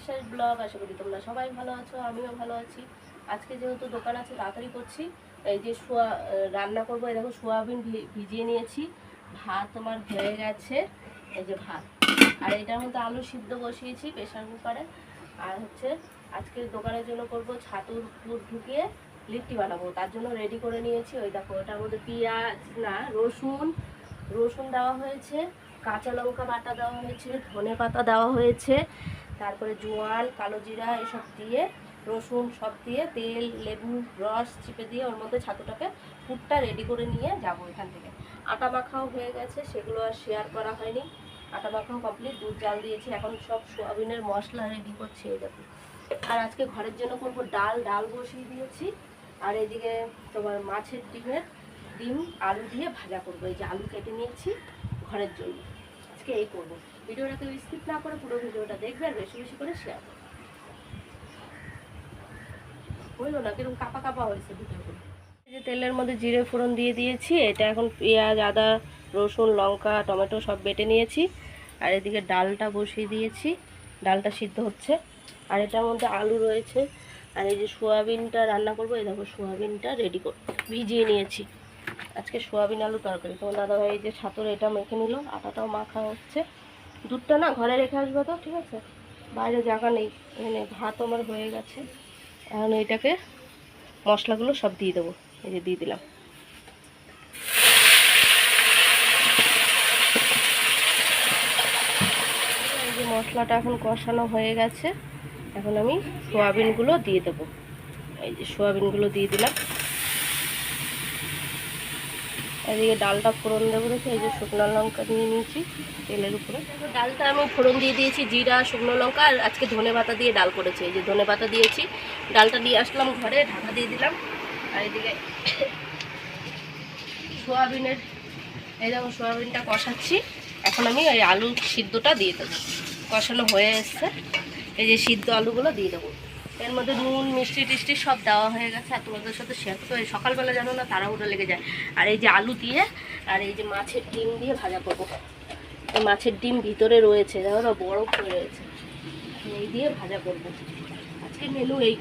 বিশ্বাস ব্লগ, আশা করি তোমরা সবাই ভালো আছো, আমিও ভালো আছি। আজকে যেহেতু দোকান আছে, তাড়াতাড়ি করছি। এই যে সোয়া রান্না করব, এই দেখো সোয়াবিন ভিজিয়ে নিয়েছি। ভাত আমার হয়ে গেছে, এই যে ভাত। আর এটার মধ্যে আলু সিদ্ধ বসিয়েছি প্রেশার কুকারে। আর হচ্ছে আজকে দোকানের জন্য করব ছাতুর পুর ঢুকিয়ে লিট্টি বানাবো। তার জন্য রেডি করে নিয়েছি, ওই দেখো ওটার মধ্যে পেঁয়াজ, না, রসুন রসুন দেওয়া হয়েছে, কাঁচা লঙ্কা বাটা দেওয়া হয়েছে, ধনে পাতা দেওয়া হয়েছে। তারপরে জোয়ান কালো জিরা এসব দিয়ে, রসুন সব দিয়ে, তেল, লেবু, রস চিপে দিয়ে ওর মধ্যে ছাতুটাকে পুরটা রেডি করে নিয়ে যাব এখান থেকে। আটা মাখাও হয়ে গেছে, সেগুলো আর শেয়ার করা হয়নি। আটা মাখাও কমপ্লিট দুধ জাল দিয়েছি, এখন সব সোয়াবিনের মশলা রেডি করছি এই দেখো। আর আজকে ঘরের জন্য করব ডাল ডাল বসিয়ে দিয়েছি। আর এদিকে তোমার মাছের ডিমের ডিম, আলু দিয়ে ভাজা করব। এই যে আলু কেটে নিয়েছি ঘরের জন্য। আজকে এই করব। ভিডিওটাকে স্কিপ না করে পুরো ভিডিওটা দেখবে আর বেশি বেশি করে শেয়ার করবে। হইল না কীরকম কাপা কাপা হয়েছে ভিডিওগুলো। যে তেলের মধ্যে জিরে ফোড়ন দিয়ে দিয়েছি, এটা এখন পেঁয়াজ, আদা, রসুন, লঙ্কা, টমেটো সব বেটে নিয়েছি। আর এদিকে ডালটা বসিয়ে দিয়েছি, ডালটা সিদ্ধ হচ্ছে। আর এটার মধ্যে আলু রয়েছে। আর এই যে সোয়াবিনটা রান্না করব, এই দেখো সোয়াবিনটা রেডি করে ভিজিয়ে নিয়েছি। আজকে সোয়াবিন আলু তরকারি। তোমার দাদাভাই যে ছাতুর এটা মেখে নিল, আটাটাও মাখা হচ্ছে। দুধটা না ঘরে রেখে আসবে তো, ঠিক আছে? বাইরে জায়গা নেই, এখানে ভাত আমার হয়ে গেছে। এখন এটাকে মশলাগুলো সব দিয়ে দেবো। এই যে দিয়ে দিলাম। এই যে মশলাটা এখন কষানো হয়ে গেছে, এখন আমি সোয়াবিনগুলো দিয়ে দেবো। এই যে সোয়াবিনগুলো দিয়ে দিলাম। এদিকে ডালটা ফোড়ন দেবো দেখে এই যে শুকনো লঙ্কা নিয়ে নিয়েছি তেলের উপরে। ডালটা আমি ফোড়ন দিয়ে দিয়েছি, জিরা, শুকনো লঙ্কা আর আজকে ধনে পাতা দিয়ে ডাল করেছি। এই যে ধনে পাতা দিয়েছি, ডালটা দিয়ে আসলাম ঘরে, ঢাকা দিয়ে দিলাম। আর এদিকে সোয়াবিনের, এই দেখো সোয়াবিনটা কষাচ্ছি। এখন আমি ওই আলু সিদ্ধটা দিয়ে দেবো। কষানো হয়ে এসছে। এই যে সিদ্ধ আলুগুলো দিয়ে দেবো। এর মধ্যে নুন, মিষ্টি টিষ্টি সব দেওয়া হয়ে গেছে। আর তোমাদের সাথে শেয়ার তো সকালবেলা জানো না তারা তাড়াহুড়ো লেগে যায়। আর এই যে আলু দিয়ে, আর এই যে মাছের ডিম দিয়ে ভাজা করব। এই মাছের ডিম ভিতরে রয়েছে দেখো না হয়ে রয়েছে। এই দিয়ে ভাজা করব। আজকে মেনু এই।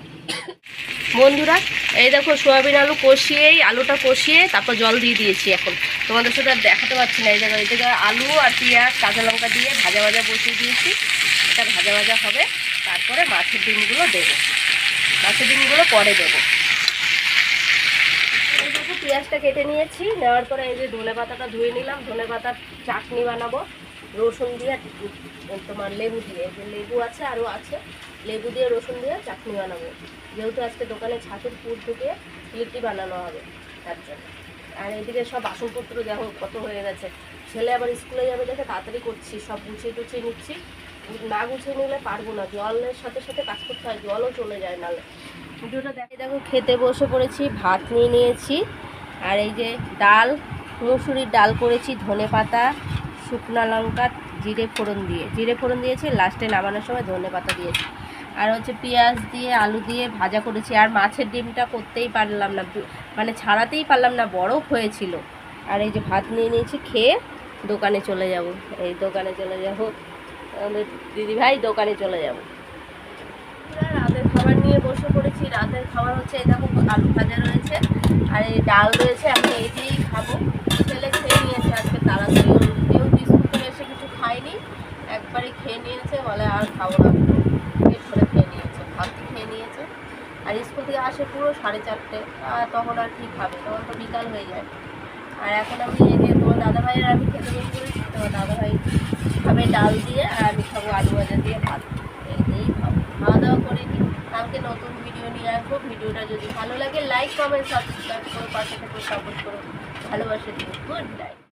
বন্ধুরা, এই দেখো, সোয়াবিন আলু কষিয়েই, আলুটা কষিয়ে তারপর জল দিয়ে দিয়েছি এখন। তোমাদের সাথে আর দেখাতে পারছি না, এই জায়গায় এই জায়গায় আলু আর পেঁয়াজ, কাঁচা লঙ্কা দিয়ে ভাজা ভাজা বসিয়ে দিয়েছি। এটা ভাজা ভাজা হবে। তারপরে মাছের ডিমগুলো দেবো। মাছের ডিমগুলো পরে দেবো। পেঁয়াজটা কেটে নিয়েছি, নেওয়ার পরে এই যে ধনে পাতাটা ধুয়ে নিলাম, ধনে পাতার চাটনি বানাবো। রসুন দিয়ে তোমার লেবু দিয়ে যে লেবু আছে, আরও আছে। লেবু দিয়ে, রসুন দিয়ে চাটনি বানাবো। যেহেতু আজকে দোকানে ছাতুর পুর ঢুকিয়ে লিট্টি বানানো হবে, তার জন্য। আর এদিকে সব বাসনপত্র দেখো কত হয়ে গেছে। ছেলে আবার স্কুলে যাবে, দেখে তাড়াতাড়ি করছি, সব গুছিয়ে টুছিয়ে নিচ্ছি। না গুছিয়ে নিলে পারব না, জলের সাথে সাথে কাজ করতে হয়, জলও চলে যায় নালে ভিডিওটা দেখে দেখো, খেতে বসে পড়েছি, ভাত নিয়ে নিয়েছি। আর এই যে ডাল, মুসুরির ডাল করেছি, ধনে পাতা, শুকনো লঙ্কা, জিরে ফোড়ন দিয়ে। জিরে ফোড়ন দিয়েছি, লাস্টে নামানোর সময় ধনে পাতা দিয়েছি। আর হচ্ছে পেঁয়াজ দিয়ে, আলু দিয়ে ভাজা করেছি। আর মাছের ডিমটা করতেই পারলাম না। মানে ছাড়াতেই পারলাম না বরফ হয়েছিল। আর এই যে ভাত নিয়ে নিয়েছি, খেয়ে দোকানে চলে যাব। এই দোকানে চলে যাব। আমাদের দিদিভাই দোকানে চলে যাব। রাতের খাবার নিয়ে বসে পড়েছি। রাতের খাবার হচ্ছে দেখো, আলু ভাজা রয়েছে। আর এই ডাল রয়েছে আমি এই দিয়েই খাব। ছেলে খেয়ে নিয়েছে আজকে তাড়াতাড়ি। যেহেতু স্কুল এসে কিছু খায়নি। একবারে খেয়ে নিয়েছে, বলে আর খাব না পেট ভরে খেয়ে নিয়েছে ভাত খেয়ে নিয়েছে আর স্কুল থেকে আসে পুরো সাড়ে চারটে আর তখন আর কি খাবে? তখন তো বিকাল হয়ে যায়। আর এখন আমি তোমার যে তোমার দাদাভাইয়ের আমি খেতে বসে তোমার দাদাভাই খাবে ডাল দিয়ে আর আমি খাব আলু ভাজা দিয়ে ভাত। এই খাওয়া দাওয়া করে নিই। কালকে নতুন ভিডিও নিয়ে আসব। ভিডিওটা যদি ভালো লাগে লাইক কমেন্ট সাবস্ক্রাইব করো, পাশে থেকে সাপোর্ট করো। ভালোবাসে দিও গুড নাইট